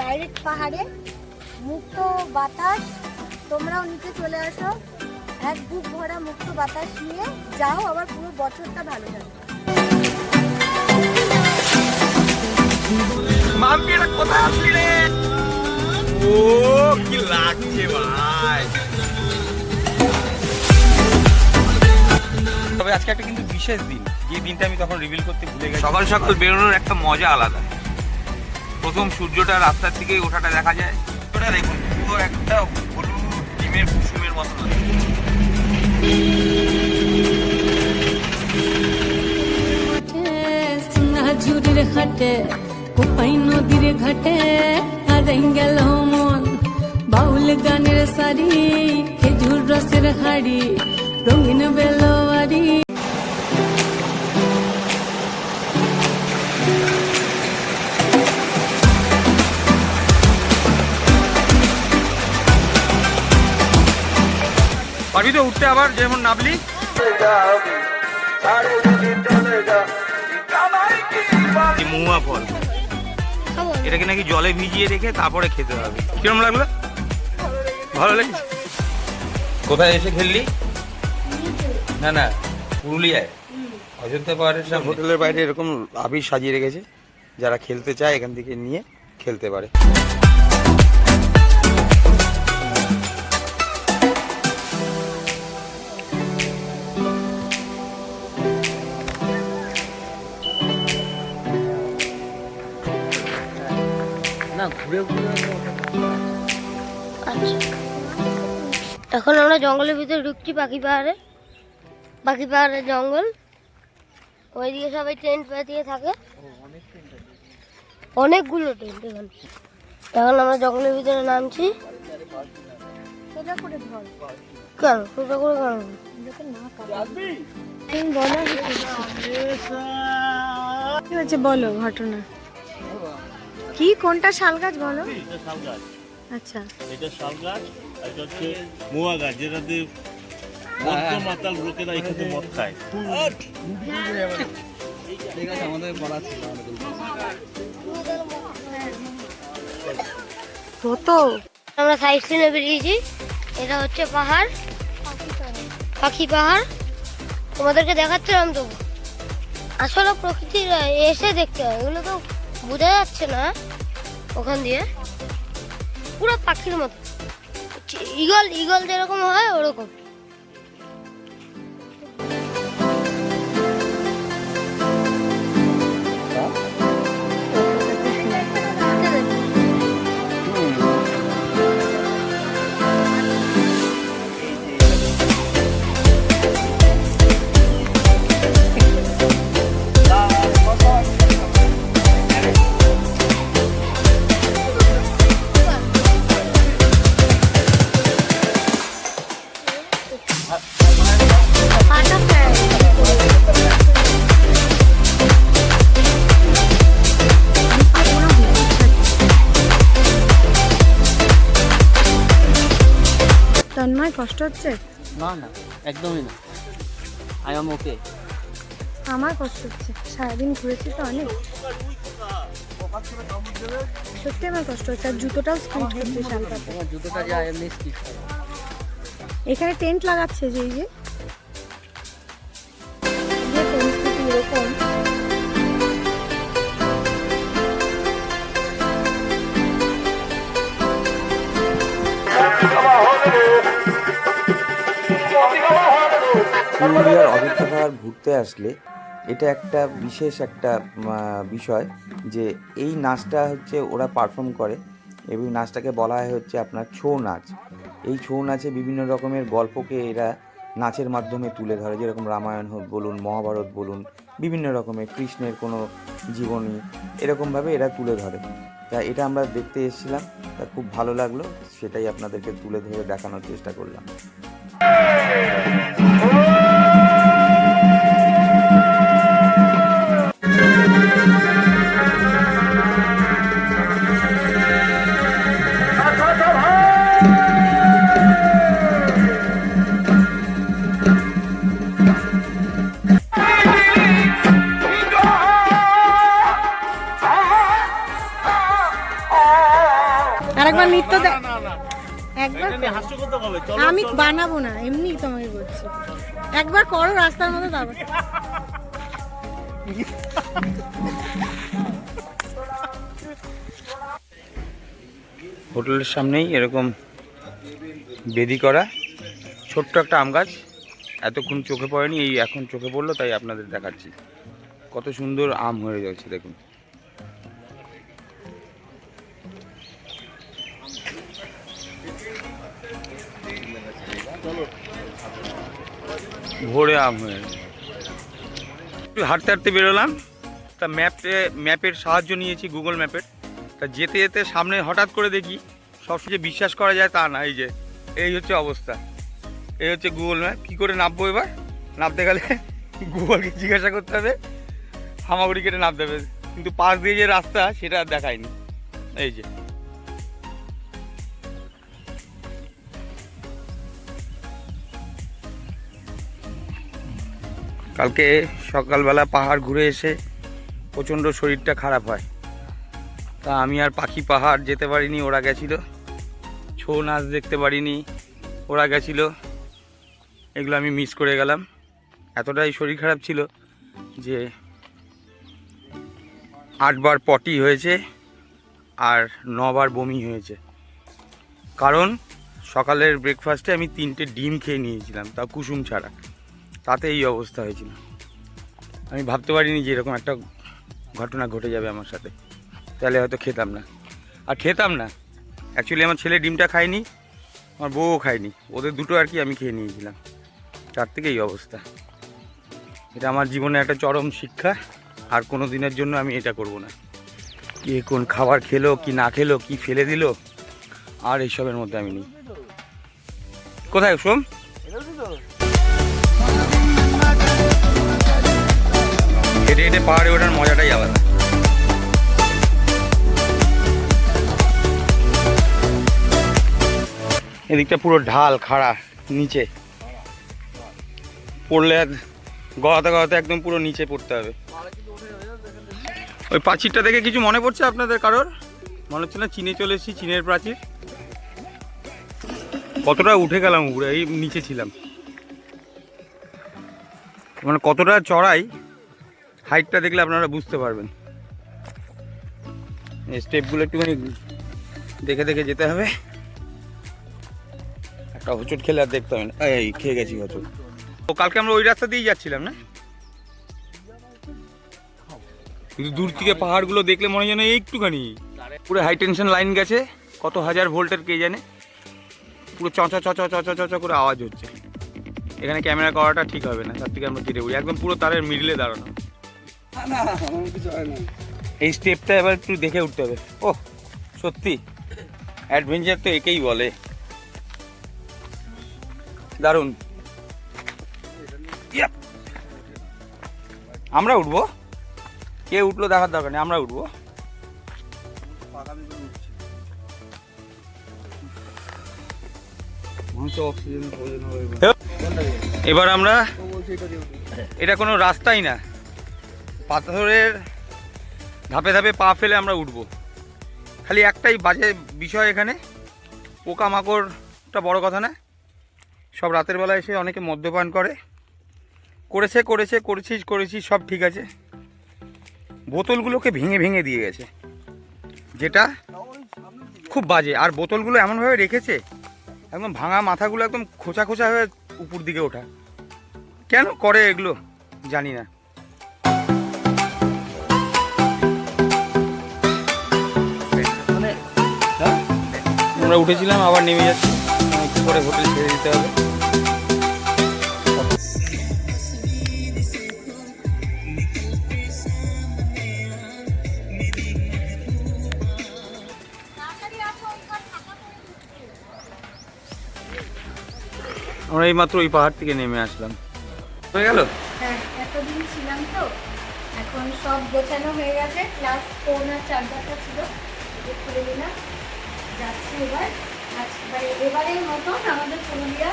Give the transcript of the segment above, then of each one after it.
Direct পাহাড়ে মুক্ত বাতাস তোমরাও নিচে চলে আসো। এক বুক ভরা মুক্ত বাতাস নিয়ে যাও আবার পুরো বছরটা ভালো যাবে। মাম্পি এটা কোথায় আসলি রে? ও কি লাগছে ভাই। তবে আজকে একটা কিন্তু বিশেষ দিন। যে দিনটা আমি তখন রিভিল করতে ভুলে গেছি। সকাল সকাল বেরোনোর একটা মজা আলাদা। প্রথম সূর্যটা রাস্তার দিকে ওঠাটা দেখা যায়। ওটা দেখুন, পুরো একটা হলুদ ডিমের কুসুমের মতো সোনাঝুরির হাটে কোপাই নদীর ঘাটে হারাই গেল মন বাউল গানের সারি, খেজুর রসের হাড়ি, রঙিন বেলোয়ারি পারবি তো উঠতে আবার যেমন নামলি এই মহুয়া ফল। এটাকে নাকি জলে ভিজিয়ে রেখে তারপরে খেতে হবে। কিরম লাগল? ভালো লেগেছে? কোথায় এসে খেললি? না না, পুরুলিয়ায়। অযোধ্যা পাহাড়ের সামনে। হোটেলের বাইরে এরকম আবির সাজিয়ে রেখেছে। যারা খেলতে চায় এখান থেকে নিয়ে খেলতে পারে। এখন আমরা জঙ্গলের ভিতরে ঢুকছি পাখি পাহাড়ে। পাখি পাহাড়ের জঙ্গল। ওইদিকে সবাই টেন্ট পাতিয়ে থাকে। অনেকগুলো টেন্ট এখানে এখন আমরা জঙ্গলের ভিতরে নামছি। কেন? সোজা করে কেন? বলো ঘটনা? কি কোনটা শাল গাছ বলো? এটা শাল গাছ। আচ্ছা। এটা শাল গাছ। এটা হচ্ছে মোয়া গাছ যেটাতে মদ্য মাতাল লোকেরা এখানে মদ খায়। আমরা সাইড সিনে বেরিয়েছি এটা হচ্ছে পাহাড়। পাখি পাহাড়। তোমাদেরকে দেখাচ্ছিলাম তো। আসলে প্রকৃতির এসে দেখতে হয়। এগুলো তো বোঝা যাচ্ছে না। ওখান দিয়ে। পুরো পাখির মতো। ইগল ইগল যেরকম হয় ওরকম। হচ্ছে? না না একদমই না। আই এম ওকে আমার কষ্ট হচ্ছে। সারাদিন ঘুরেছি তো অনেক। সত্যি আমার কষ্ট হচ্ছে। আর জুতোটাও শালটাতে জুতোটা যা এমনি এখানে টেন্ট লাগাচ্ছে যে এই যে। যে পরিস্থিতি এরকম ঘুরতে আসলে এটা একটা বিশেষ একটা বিষয় যে এই নাচটা হচ্ছে ওরা পারফর্ম করে এবং নাচটাকে বলা হয় হচ্ছে আপনার ছৌ নাচ। এই ছৌ নাচে বিভিন্ন রকমের গল্পকে এরা নাচের মাধ্যমে তুলে ধরে, যেরকম রামায়ণ হোক বলুন, মহাভারত বলুন, বিভিন্ন রকমের কৃষ্ণের কোনো জীবনী এরকমভাবে এরা তুলে ধরে। তা এটা আমরা দেখতে এসেছিলাম, তা খুব ভালো লাগল, সেটাই আপনাদেরকে তুলে ধরে দেখানোর চেষ্টা করলাম। Ah! তো না, দে- না, না, না। একবার আমি বানাবো না এমনি তোমাকে বলছি একবার করো রাস্তার মধ্যে তারপর হোটেলের সামনেই এরকম বেদি করা, ছোট্ট একটা আম গাছ। এতক্ষণ চোখে পড়েনি, এই এখন চোখে পড়ল, তাই আপনাদের দেখাচ্ছি। কত সুন্দর আম হয়ে যাচ্ছে দেখুন। ভোরে আম হয়ে। একটু হাঁটতে হাঁটতে বেরোলাম। তা ম্যাপে ম্যাপের সাহায্য নিয়েছি গুগল ম্যাপের তা যেতে যেতে সামনে হঠাৎ করে দেখি সবসময় বিশ্বাস করা যায় তা না, এই যে, এই হচ্ছে অবস্থা। এই হচ্ছে গুগল ম্যাপ কী করে নামবো এবার? নামতে গেলে গুগলকে জিজ্ঞাসা করতে হবে হামাগুড়ি কেটে নামতে হবে। কিন্তু পাশ দিয়ে যে রাস্তা, সেটা দেখায়নি। এই যে। কালকে সকালবেলা পাহাড় ঘুরে এসে প্রচণ্ড শরীরটা খারাপ হয়। তা আমি আর পাখি পাহাড় যেতে পারিনি, ওরা গেছিল। ছৌ নাচ দেখতে পারিনি, ওরা গেছিল। এগুলো আমি মিস করে গেলাম। এতটাই শরীর খারাপ ছিল যে আটবার পটি হয়েছে আর নবার বমি হয়েছে। কারণ সকালের ব্রেকফাস্টে আমি তিনটে ডিম খেয়ে নিয়েছিলাম, তা কুসুম ছাড়া। তাতে এই অবস্থা হয়েছিল। আমি ভাবতে পারিনি যে এরকম একটা ঘটনা ঘটে যাবে আমার সাথে। তাহলে হয়তো খেতাম না। আর খেতাম না। অ্যাকচুয়ালি আমার ছেলে ডিমটা খায়নি, আমার বউও খায়নি। ওদের দুটো আর কি আমি খেয়ে নিয়েছিলাম। তার থেকে এই অবস্থা। এটা আমার জীবনে একটা চরম শিক্ষা। আর কোনো দিনের জন্য আমি এটা করব না। কে কোন খাবার খেলো, কি না খেলো, কি ফেলে দিল, আর এইসবের মধ্যে আমি নেই। কোথায় সোম? হেঁটে হেঁটে পাহাড়ে ওঠার মজাটাই আলাদা। এদিকটা পুরো ঢাল খাড়া, নিচে। পড়লে গড়াতে গড়াতে একদম পুরো নিচে পড়তে হবে। ওই প্রাচীরটা দেখে কিছু মনে পড়ছে আপনাদের কারোর? মনে হচ্ছে না চীনে চলে এসেছি, চীনের প্রাচীর। কতটা উঠে গেলাম উপরে, এই নিচে ছিলাম। মানে কতটা চড়াই হাইটটা দেখলে আপনারা বুঝতে পারবেন। স্টেপগুলো একটুখানি দেখে দেখে যেতে হবে। একটা হোঁচট খেলে আর দেখতে হবে না। এই খেয়ে গেছি হোঁচট। ও, কালকে আমরা ওই রাস্তা দিয়েই যাচ্ছিলাম না? কিন্তু দূর থেকে পাহাড়গুলো দেখলে মনে যেন একটুখানি। পুরো হাই টেনশন লাইন গেছে। কত হাজার ভোল্টের কে জানে? পুরো চঁচা চঁচা চঁচা চঁচা করে আওয়াজ হচ্ছে। এখানে ক্যামেরা করাটা ঠিক হবে না। তার থেকে আমরা ধীরে উড়ি একদম পুরো তারের মিডলে দাঁড়ানো। এই স্টেপটা এবার একটু দেখে উঠতে হবে। ও সত্যি। অ্যাডভেঞ্চার তো একেই বলে। দারুণ। আমরা উঠবো? কে উঠল দেখার দরকার নেই আমরা উঠবো? এবার আমরা এটা কোনো রাস্তাই না। পাথরের ধাপে ধাপে পা ফেলে আমরা উঠবো। খালি একটাই বাজে বিষয় এখানে। পোকামাকড়টা বড় কথা না। সব রাতের বেলা এসে অনেকে মদ্যপান করে। করেছে করেছে করেছিস করেছিস সব ঠিক আছে। বোতলগুলোকে ভেঙে ভেঙে দিয়ে গেছে। যেটা খুব বাজে। আর বোতলগুলো এমনভাবে রেখেছে, একদম ভাঙা মাথাগুলো একদম খোঁচা খোঁচা হয়ে উপর দিকে ওঠা। কেন করে এগুলো? জানি না। আমরা উঠেছিলাম, আবার নেমে যাচ্ছি। একটু করে হোটেল ছেড়ে দিতে হবে। আমরা এইমাত্র ওই পাহাড় থেকে নেমে আসলাম। হয়ে গেল? হ্যাঁ এতদিন ছিলাম তো। এখন সব গোছানো হয়ে গেছে, ক্লাস আর ছিল, খুলে দিলাম যাচ্ছি এবার। আজ এবারের মতন আমাদের পুরুলিয়া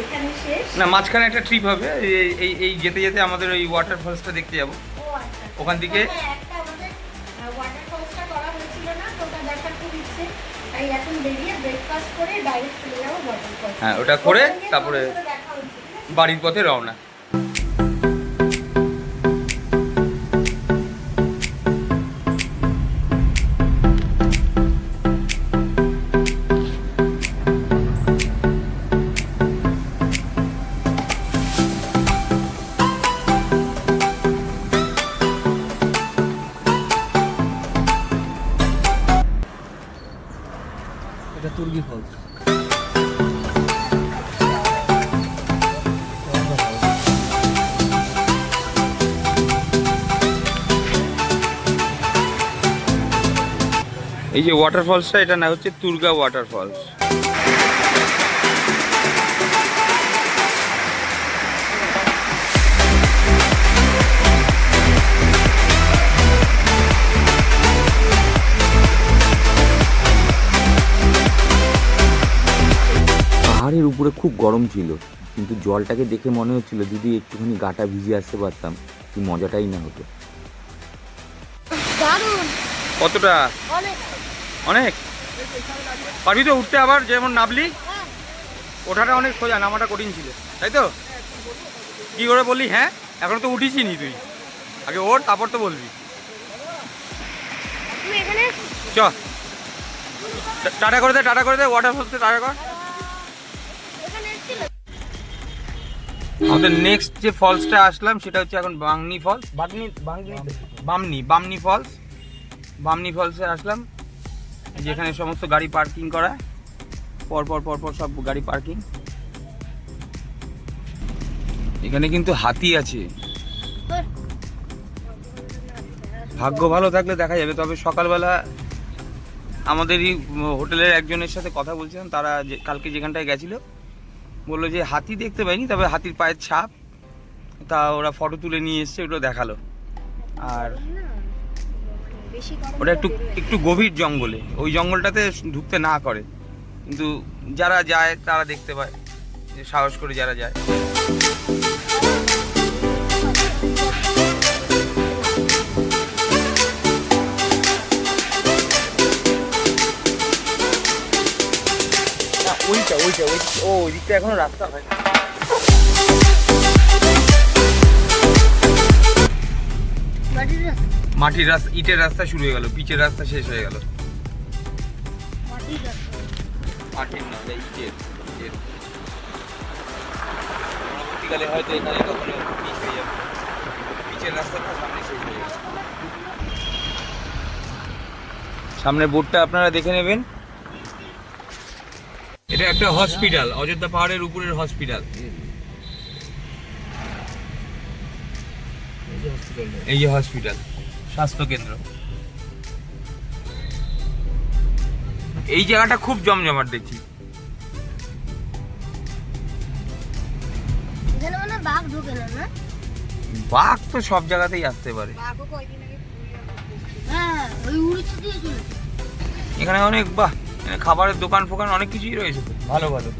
এখানে শেষ। না মাঝখানে একটা ট্রিপ হবে। এই- এই এই যেতে যেতে আমাদের ওই ওয়াটার ফলসটা দেখতে যাব। আচ্ছা। ওখান থেকে একটা আমাদের ওয়াটার ফলসটা করা হয়েছিল না তো ওটা দেখার খুব ইচ্ছে। তাই এখন বেরিয়ে ব্রেকফাস্ট করে ডাইরেক্ট চলে যাব ওয়াটারফল হ্যাঁ ওটা করে তারপরে বাড়ির পথে রওনা। যে ওয়াটারফলসটা এটা না হচ্ছে তুর্গা ওয়াটারফলস পাহাড়ের উপরে খুব গরম ছিল কিন্তু জলটাকে দেখে মনে হচ্ছিল যদি একটুখানি গাটা ভিজে আসতে পারতাম কি মজাটাই না হতো। দারুণ! কতটা? অনেক। অনেক? পারবি তো উঠতে আবার যেমন নামলি ওঠাটা অনেক সোজা নামাটা কঠিন ছিল। তাই তো? কি করে বললি হ্যাঁ? এখনও তো উঠিসই নি তুই। আগে ওর তারপর তো বলবি। চ। টাটা করে দে টাটা করে দে ওয়াটার ফলসে টাটা কর। আমাদের নেক্সট যে ফলসটা আসলাম সেটা হচ্ছে এখন বাংনি ফলস বাগনি বাংনি বামনি বামনি ফলস বামনি ফলসে আসলাম। যেখানে সমস্ত গাড়ি পার্কিং করা। পরপর পর পর পর সব গাড়ি পার্কিং। এখানে কিন্তু হাতি আছে। ভাগ্য ভালো থাকলে দেখা যাবে, তবে সকালবেলা আমাদেরই হোটেলের একজনের সাথে কথা বলছিলাম, তারা যে, কালকে যেখানটায় গেছিল, বলল যে হাতি দেখতে পাইনি, তবে হাতির পায়ের ছাপ, তা ওরা ফটো তুলে নিয়ে এসছে, ওটা দেখাল। আর ওটা একটু একটু গভীর জঙ্গলে। ওই জঙ্গলটাতে ঢুকতে না করে। কিন্তু যারা যায় তারা দেখতে পায়। যে সাহস করে যারা যায়। ওইটা ওইটা ওই ও ওই দিকটা এখনও রাস্তা হয় মাটির রাস্তা, ইটের রাস্তা শুরু হয়ে গেল পিচের রাস্তা শেষ হয়ে গেল। মাটির হয়তো এখানে সামনে বোর্ডটা আপনারা দেখে নেবেন। এটা একটা হসপিটাল, অযোধ্যা পাহাড়ের উপরের হসপিটাল। এই যে হসপিটাল। স্বাস্থ্য কেন্দ্র। এই জায়গাটা খুব জমজমাট দেখছি। বাঘ ঢোকে না না? বাঘ তো সব জায়গাতেই আসতে পারে। হ্যাঁ এখানে অনেক বাহ এখানে খাবারের দোকান ফোকান অনেক কিছুই রয়েছে। ভালো ভালো।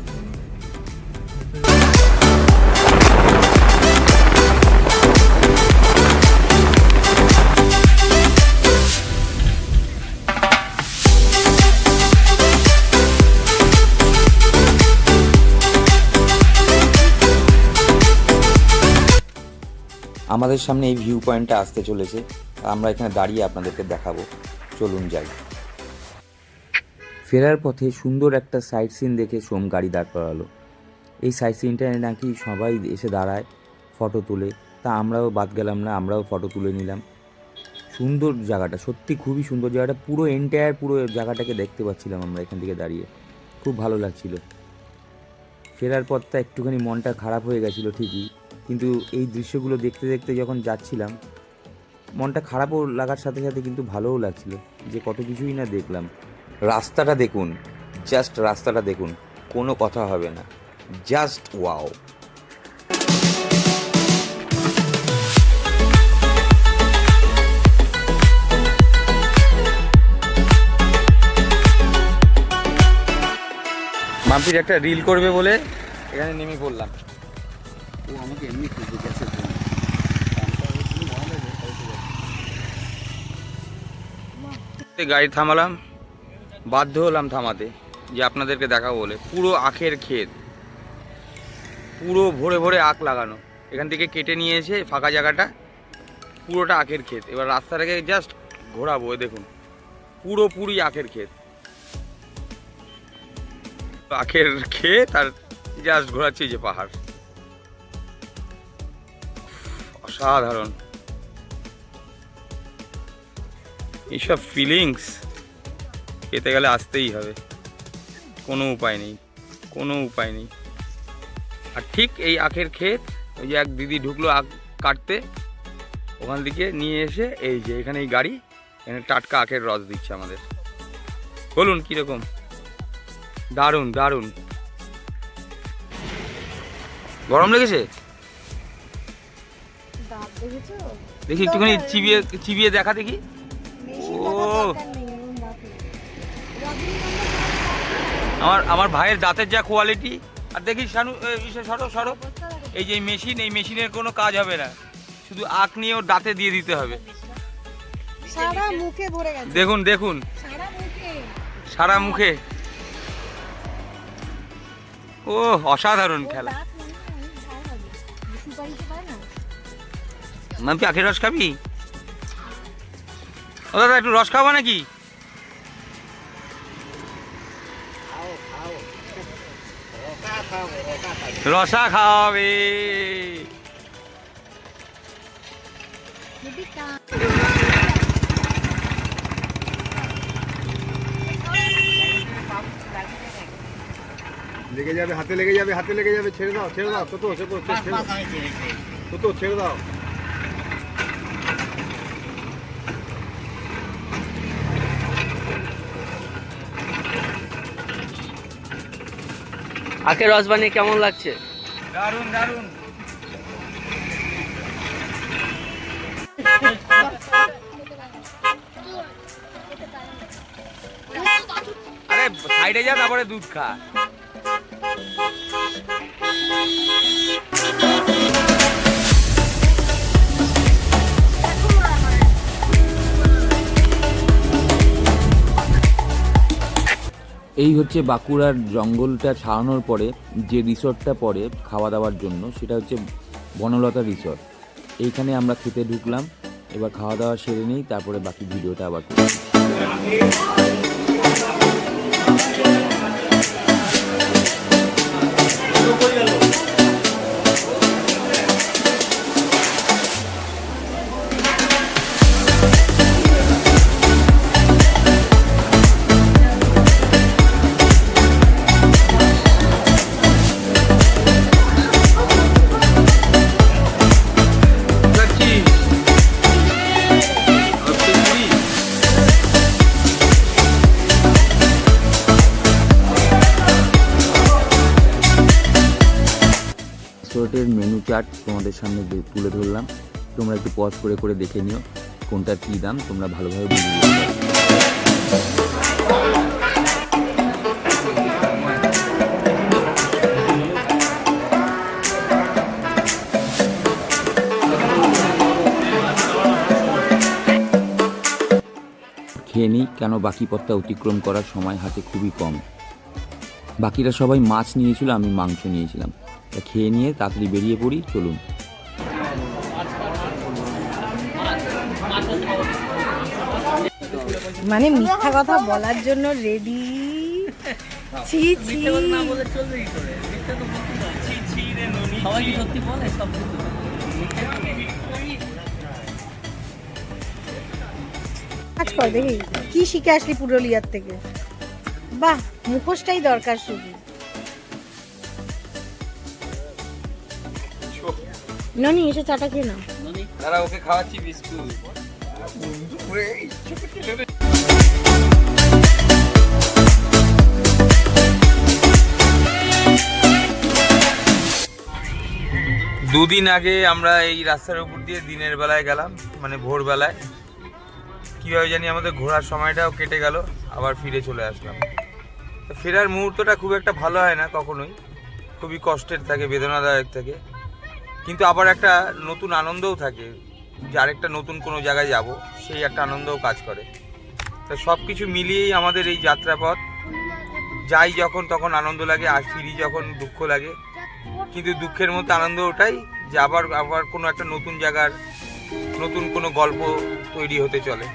আমাদের সামনে এই ভিউ পয়েন্টটা আসতে চলেছে। আমরা এখানে দাঁড়িয়ে আপনাদেরকে দেখাবো। চলুন যাই। ফেরার পথে সুন্দর একটা সাইট সিন দেখে সোম গাড়ি দাঁড় করালো। এই সাইট সিনটায় নাকি সবাই এসে দাঁড়ায় ফটো তুলে। তা আমরাও বাদ গেলাম না, আমরাও ফটো তুলে নিলাম। সুন্দর জায়গাটা, সত্যি খুবই সুন্দর জায়গাটা। পুরো এন্টায়ার পুরো জায়গাটাকে দেখতে পাচ্ছিলাম আমরা এখান থেকে দাঁড়িয়ে। খুব ভালো লাগছিল। ফেরার পথটা একটুখানি মনটা খারাপ হয়ে গেছিল ঠিকই। কিন্তু এই দৃশ্যগুলো দেখতে দেখতে যখন যাচ্ছিলাম, মনটা খারাপও লাগার সাথে সাথে কিন্তু ভালোও লাগছিল যে কত কিছুই না দেখলাম। রাস্তাটা দেখুন জাস্ট রাস্তাটা দেখুন, কোনো কথা হবে না জাস্ট ওয়াও মাম্পির একটা রিল করবে বলে এখানে নেমে পড়লাম। ও আমাকে এমনি গাড়ি থামালাম, বাধ্য হলাম থামাতে, যে আপনাদেরকে দেখাবো বলে। পুরো আখের ক্ষেত, পুরো ভরে ভরে আখ লাগানো। এখান থেকে কেটে নিয়ে এসে ফাঁকা জায়গাটা, পুরোটা আখের ক্ষেত। এবার রাস্তাটাকে জাস্ট ঘোরাবো দেখুন। পুরোপুরি আখের ক্ষেত। আখের ক্ষেত আর জাস্ট ঘোরাচ্ছি যে পাহাড়। অসাধারণ। এইসব ফিলিংস পেতে গেলে আসতেই হবে। কোনো উপায় নেই, কোনো উপায় নেই। আর ঠিক এই আখের ক্ষেত, ওই যে এক দিদি ঢুকলো আখ কাটতে, ওখান থেকে নিয়ে এসে এই যে এখানে এই গাড়ি, এখানে টাটকা আখের রস দিচ্ছে আমাদের। বলুন কীরকম? দারুণ দারুণ। গরম লেগেছে? দেখি একটুখানি চিবিয়ে চিবিয়ে দেখা দেখি। ও। আমার আমার ভাইয়ের দাঁতের যা কোয়ালিটি আর দেখি শানু সরো সরো। এই যে মেশিন এই মেশিনের কোনো কাজ হবে না। শুধু আখ নিয়ে ওর দাঁতে দিয়ে দিতে হবে। সারা মুখে ভরে গেছে। দেখুন দেখুন। সারা মুখে। সারা মুখে। ও অসাধারণ খেলা। ম্যাম কি আখের রস খাবি? ও দাদা, একটু রস খাব নাকি? রসা খাওয়াবে। লেগে যাবে, হাতে লেগে যাবে, হাতে লেগে যাবে, ছেড়ে দাও ছেড়ে দাও, তো দাও ছেড়ে দাও। তো, ছেড়ে দাও। আখের রস বানিয়ে কেমন লাগছে? দারুণ দারুণ আরে সাইডে যা তারপরে দুধ খা। এই হচ্ছে বাঁকুড়ার জঙ্গলটা ছাড়ানোর পরে যে রিসর্টটা পড়ে খাওয়া দাওয়ার জন্য, সেটা হচ্ছে বনলতা রিসর্ট। এইখানে আমরা খেতে ঢুকলাম, এবার খাওয়া দাওয়া সেরে নিই, তারপরে বাকি ভিডিওটা আবার চার্ট তোমাদের সামনে তুলে ধরলাম। তোমরা একটু পজ করে করে দেখে নিও কোনটার কী দাম, তোমরা ভালোভাবে বুঝে খেয়ে নিই, কেন বাকি পথটা অতিক্রম করার সময় হাতে খুবই কম। বাকিরা সবাই মাছ নিয়েছিল, আমি মাংস নিয়েছিলাম। খেয়ে নিয়ে তাড়াতাড়ি বেরিয়ে পড়ি চলুন। মানে মিথ্যা কথা বলার জন্য রেডি ছি ছি। সবাই কি সত্যি বলে? সব কাজ কর দেখি কি শিখে আসলি পুরুলিয়ার থেকে? বাহ মুখোশটাই দরকার শুধু। ননি, এসে চাটা খেয়ে নাও। দাঁড়া, ওকে খাওয়াচ্ছি বিস্কুট। দুদিন আগে আমরা এই রাস্তার উপর দিয়ে দিনের বেলায় গেলাম মানে ভোরবেলায়। কীভাবে জানি আমাদের ঘোরার সময়টাও কেটে গেল, আবার ফিরে চলে আসলাম। ফেরার মুহূর্তটা খুব একটা ভালো হয় না কখনোই। খুবই কষ্টের থাকে, বেদনাদায়ক থাকে। কিন্তু আবার একটা নতুন আনন্দও থাকে যে আরেকটা নতুন কোনো জায়গায় যাব, সেই একটা আনন্দও কাজ করে। তা সব কিছু মিলিয়েই আমাদের এই যাত্রাপথ, যাই যখন তখন আনন্দ লাগে, আর ফিরি যখন দুঃখ লাগে। কিন্তু দুঃখের মধ্যে আনন্দ ওটাই যে আবার আবার কোনো একটা নতুন জায়গার, নতুন কোনো গল্প তৈরি হতে চলে।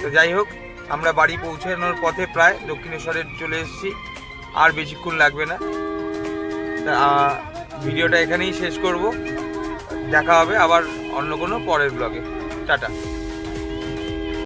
তো যাই হোক, আমরা বাড়ি পৌঁছানোর পথে প্রায় দক্ষিণেশ্বরে চলে এসেছি, আর বেশিক্ষণ লাগবে না। তা ভিডিওটা এখানেই শেষ করব। দেখা হবে আবার অন্য কোনো পরের ব্লগে টাটা।